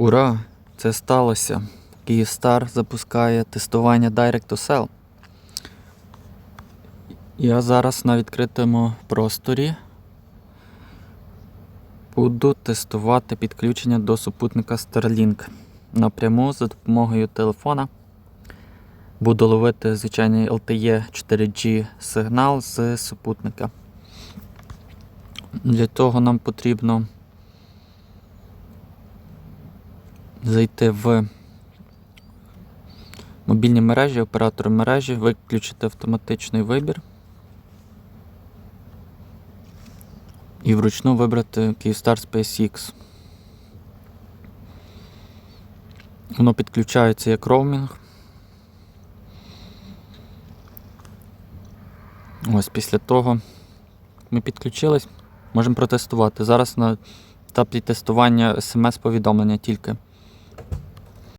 Ура! Це сталося. Kyivstar запускає тестування Direct to Cell. Я зараз на відкритому просторі буду тестувати підключення до супутника Starlink напряму за допомогою телефона. Буду ловити звичайний LTE 4G сигнал з супутника. Для того нам потрібно зайти в мобільні мережі, оператори мережі, виключити автоматичний вибір і вручну вибрати Kyivstar SpaceX. Воно підключається як роумінг. Ось після того ми підключились, можемо протестувати. Зараз на етапі тестування смс-повідомлення тільки.